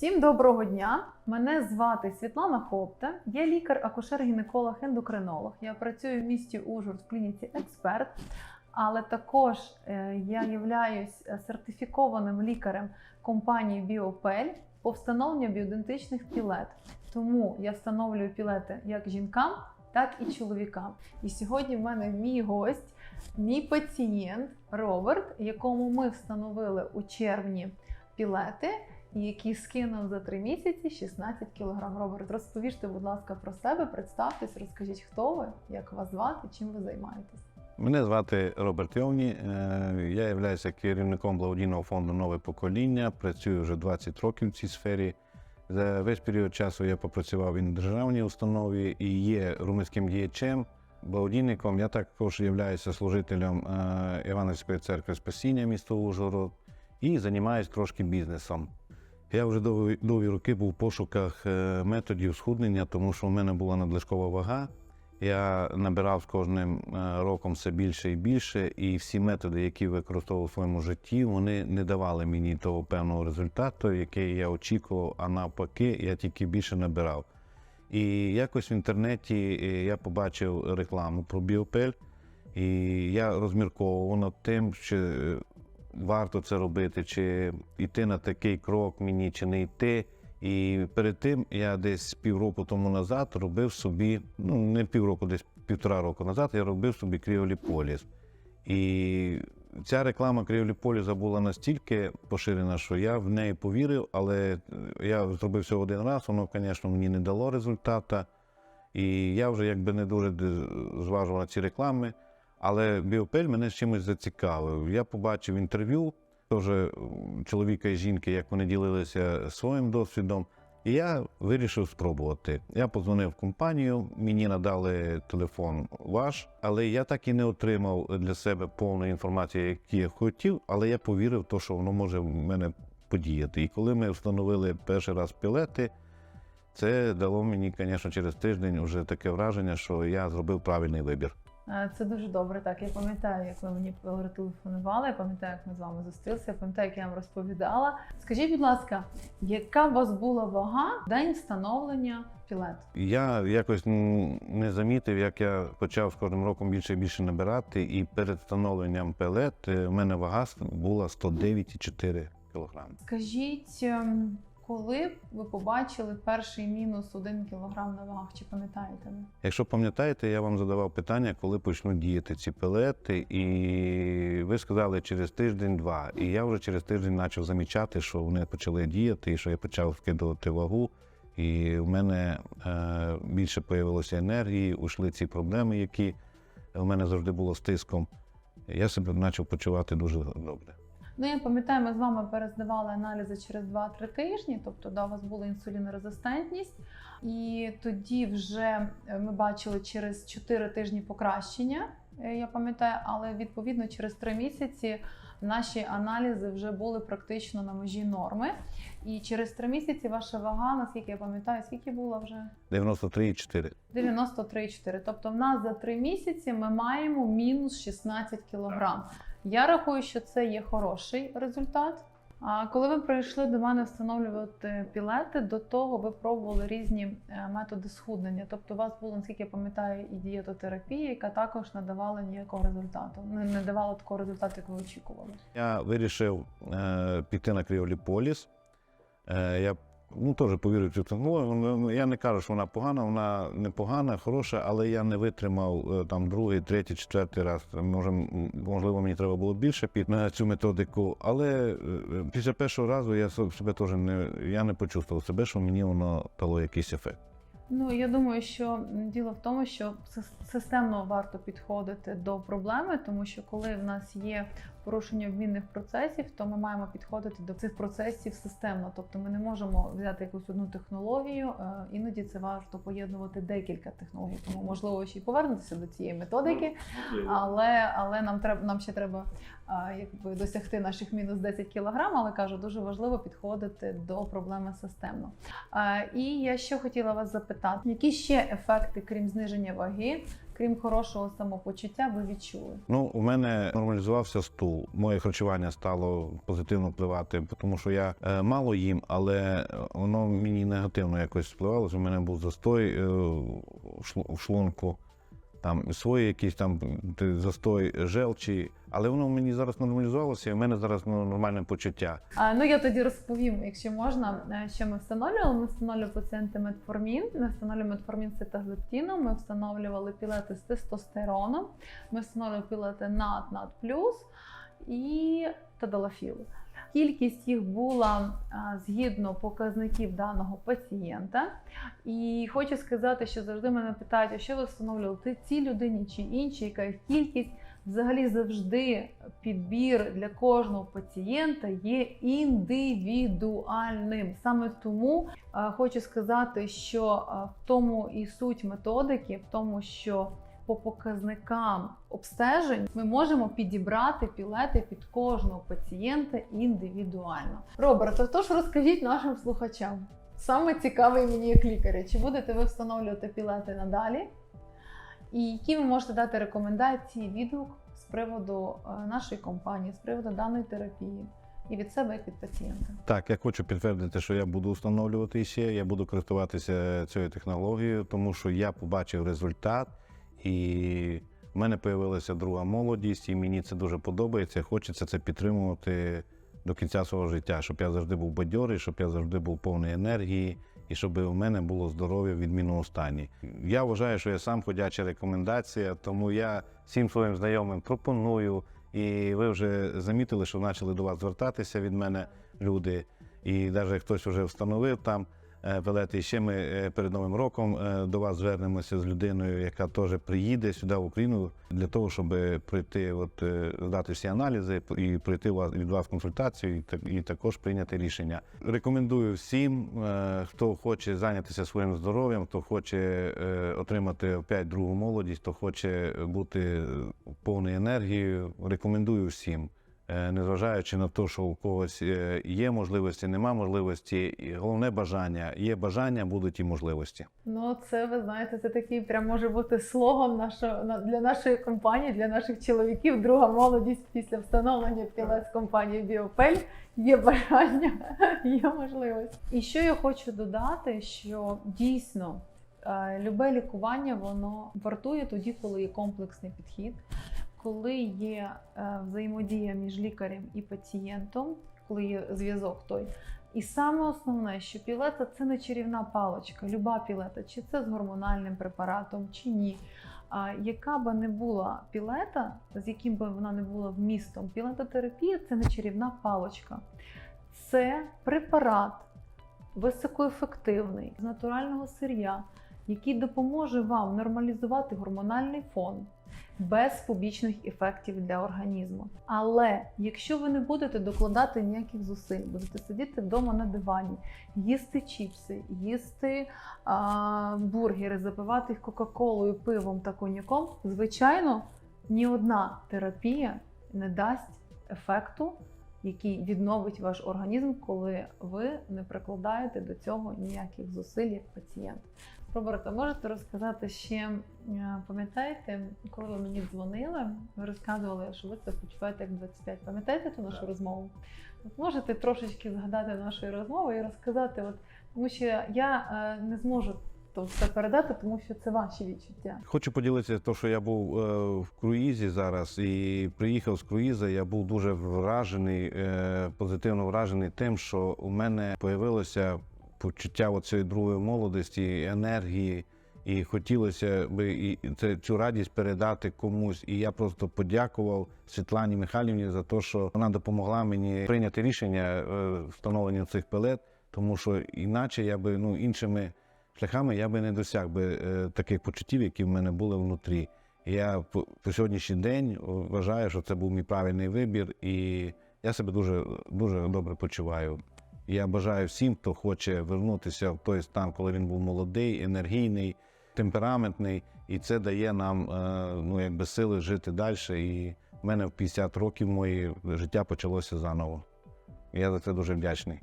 Всім доброго дня! Мене звати Світлана Хопта. Я лікар-акушер-гінеколог ендокринолог. Я працюю в місті Ужгород в клініці Експерт, але також е, я являюсь е, сертифікованим лікарем компанії Біопель по встановленню біодентичних пілет. Тому я встановлюю пілети як жінкам, так і чоловікам. І сьогодні в мене мій гость, мій пацієнт Роберт, якому ми встановили у червні пілети який скинув за три місяці 16 кг. Роберт, розповіжте, будь ласка, про себе, представтесь, розкажіть, хто ви, як вас звати, чим ви займаєтесь. Мене звати Роберт Йовні. е, Я являюся керівником благодійного фонду Нове покоління. Працюю вже 20 років в цій сфері. За весь період часу я попрацював і на державній установі і є румунським діячем, благодійником. Я також являюся служителем е, Івановської церкви Спасіння міста Ужгород і займаюся трошки бізнесом. Я вже довгі, довгі роки був в пошуках е, методів схуднення, тому що в мене була надлишкова вага. Я набирав з кожним е, роком все більше і більше, і всі методи, які використовував у своєму житті, вони не давали мені того певного результату, який я очікував, а навпаки, я тільки більше набирав. І якось в інтернеті е, я побачив рекламу про біопель, і я розмірковував над тим, чи варто це робити, чи йти на такий крок мені, чи не йти. І перед тим я десь півроку тому назад робив собі, ну не півроку, десь півтора року назад, я робив собі кріоліполіз. І ця реклама кріоліполіза була настільки поширена, що я в неї повірив, але я зробив всього один раз, воно, звісно, мені не дало результата. І я вже якби не дуже зважував ці реклами. Але біопель мене з чимось зацікавив. Я побачив інтерв'ю теж чоловіка і жінки, як вони ділилися своїм досвідом. І я вирішив спробувати. Я подзвонив в компанію, мені надали телефон ваш, але я так і не отримав для себе повної інформації, яку я хотів, але я повірив, те, що воно може в мене подіяти. І коли ми встановили перший раз пілети, це дало мені, звісно, через тиждень вже таке враження, що я зробив правильний вибір. Е, Це дуже добре. Так, я пам'ятаю, як ви мені телефонували, я пам'ятаю, як ми з вами зустрілися, я пам'ятаю, як я вам розповідала. Скажіть, будь ласка, яка у вас була вага в день встановлення пілет? Я якось не замітив, як я почав з кожним роком більше і більше набирати, і перед встановленням пелет е, в мене вага була 109,4 кг. Скажіть, ем, коли ви побачили перший мінус 1 кг на вагах, чи пам'ятаєте? Якщо пам'ятаєте, я вам задавав питання, коли почнуть діяти ці пелети, і ви сказали через тиждень-два. І я вже через тиждень почав замічати, що вони почали діяти, і що я почав скидувати вагу. І в мене е, більше появилося енергії, ушли ці проблеми, які в мене завжди було з тиском. Я себе почав почувати дуже добре. Ну, я пам'ятаю, ми з вами перездавали аналізи через 2-3 тижні, тобто да, у вас була інсулінорезистентність, і тоді вже е, ми бачили через 4 тижні покращення, е, я пам'ятаю, але відповідно через 3 місяці наші аналізи вже були практично на межі норми. І через 3 місяці ваша вага, наскільки я пам'ятаю, скільки була вже? 93,4. 93,4. Тобто в нас за 3 місяці ми маємо мінус 16 кілограм. Я рахую, що це є хороший результат. А коли ви прийшли до мене встановлювати пілети, до того ви пробували різні е, методи схуднення. Тобто, у вас було, наскільки я пам'ятаю, і дієтотерапія, яка також не давала ніякого результату. Не, давала такого результату, як ви очікували. Я вирішив е, піти на кріоліполіс. Е, я ну, теж повірив в цю технологію. Я не кажу, що вона погана, вона непогана, хороша, але я не витримав е, там другий, третій, четвертий раз. Може, можливо, мені треба було більше піти на цю методику. Але е, після першого разу я себе теж не, я не почувствував себе, що мені воно дало якийсь ефект. Ну я думаю, що діло в тому, що сис- системно варто підходити до проблеми, тому що коли в нас є порушення обмінних процесів, то ми маємо підходити до цих процесів системно. Тобто ми не можемо взяти якусь одну технологію. е, Іноді це варто поєднувати декілька технологій. Тому можливо ще й повернутися до цієї методики, але, але нам треба нам ще треба якби досягти наших мінус 10 кілограм, але кажу, дуже важливо підходити до проблеми системно. І я ще хотіла вас запитати, які ще ефекти, крім зниження ваги, крім хорошого самопочуття, ви відчули? Ну, у мене нормалізувався стул. Моє харчування стало позитивно впливати, тому що я е, мало їм, але воно мені негативно якось впливало. У мене був застой е, в шлунку, там свої якісь там застой желчі, але воно мені зараз нормалізувалося, і в мене зараз ну, нормальне почуття. А, ну я тоді розповім, якщо можна, е, що ми встановлювали. Ми встановлювали пацієнти метформін, ми встановлюємо метформін з ситагліптином, ми встановлювали пілети з тестостероном, ми встановлювали пілети НАД, НАД плюс і тадалафіл. Кількість їх була згідно показників даного пацієнта. І хочу сказати, що завжди мене питають, а що ви встановлювали цій людині чи іншій, яка їх кількість. Взагалі завжди підбір для кожного пацієнта є індивідуальним. Саме тому хочу сказати, що в тому і суть методики, в тому, що по показникам обстежень ми можемо підібрати пілети під кожного пацієнта індивідуально. Роберт, тож розкажіть нашим слухачам. Саме цікавий мені як лікаря, чи будете ви встановлювати пілети надалі? І які ви можете дати рекомендації, відгук з приводу е, нашої компанії, з приводу даної терапії і від себе, як від пацієнта? Так, я хочу підтвердити, що я буду встановлювати ще, я буду користуватися цією технологією, тому що я побачив результат, і в мене з'явилася друга молодість, і мені це дуже подобається. Хочеться це підтримувати до кінця свого життя, щоб я завжди був бадьорий, щоб я завжди був повний енергії. І щоб у мене було здоров'я в відмінному стані. Я вважаю, що я сам ходяча рекомендація, тому я всім своїм знайомим пропоную. І ви вже замітили, що почали до вас звертатися від мене люди. І навіть хтось вже встановив там е, пелети. І ще ми е, перед Новим роком е, до вас звернемося з людиною, яка теж приїде сюди в Україну для того, щоб пройти, от здати всі аналізи і пройти вас від вас консультацію, і, так- і також прийняти рішення. Рекомендую всім, хто хоче зайнятися своїм здоров'ям, хто хоче отримати опять другу молодість, хто хоче бути повною енергією. Рекомендую всім. Е, Незважаючи на те, що у когось е, є можливості, нема можливості, і головне бажання. Є бажання, будуть і можливості. Ну, це ви знаєте, це такий прям може бути слоган нашого на- для нашої компанії, для наших чоловіків. Друга молодість після встановлення пілець компанії Біопель. Є бажання, є можливість. І що я хочу додати, що дійсно е, любе лікування воно вартує тоді, коли є комплексний підхід, коли є е, взаємодія між лікарем і пацієнтом, коли є зв'язок той. І саме основне, що пілета це не чарівна паличка, люба пілета, чи це з гормональним препаратом, чи ні. А яка би не була пілета, з яким би вона не була вмістом, пілетотерапія це не чарівна паличка. Це препарат високоефективний з натурального сир'я, який допоможе вам нормалізувати гормональний фон без побічних ефектів для організму. Але якщо ви не будете докладати ніяких зусиль, будете сидіти вдома на дивані, їсти чіпси, їсти а, бургери, запивати їх кока-колою, пивом та коньяком, звичайно, ні одна терапія не дасть ефекту, який відновить ваш організм, коли ви не прикладаєте до цього ніяких зусиль як пацієнт. Роберто, можете розказати ще, е, пам'ятаєте, коли ви мені дзвонили, ви розказували, що ви це почуваєте як 25. Пам'ятаєте ту нашу розмову? От можете трошечки згадати нашої розмови і розказати, от, тому що я е, не зможу то все передати, тому що це ваші відчуття. Хочу поділитися, то, що я був е, в круїзі зараз і приїхав з круїза. Я був дуже вражений, позитивно вражений тим, що у мене появилося почуття цієї другої молодості, енергії. І хотілося би і це цю радість передати комусь. І я просто подякував Світлані Михайлівні за те, що вона допомогла мені прийняти рішення е, встановлення цих пелет, тому що іначе я би ну іншими шляхами я би не досяг би е, таких почуттів, які в мене були внутрі. Я по, сьогоднішній день вважаю, що це був мій правильний вибір, і я себе дуже, дуже добре почуваю. Я бажаю всім, хто хоче вернутися в той стан, коли він був молодий, енергійний, темпераментний, і це дає нам е, ну, якби сили жити далі. І в мене в 50 років моє життя почалося заново. Я за це дуже вдячний.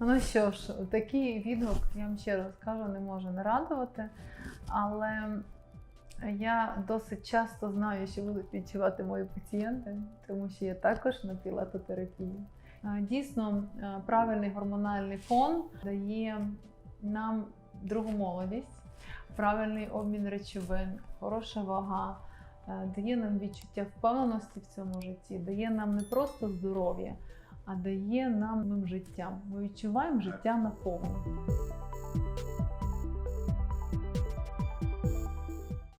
Ну що ж, такий відгук, я вам ще раз кажу, не може не радувати. Але Я досить часто знаю, що будуть відчувати мої пацієнти, тому що я також на пілатотерапії. Е, Дійсно, е, правильний гормональний фон дає нам другу молодість, правильний обмін речовин, хороша вага, е, дає нам відчуття впевненості в цьому житті, дає нам не просто здоров'я, а дає нам життя. Ми відчуваємо життя наповну.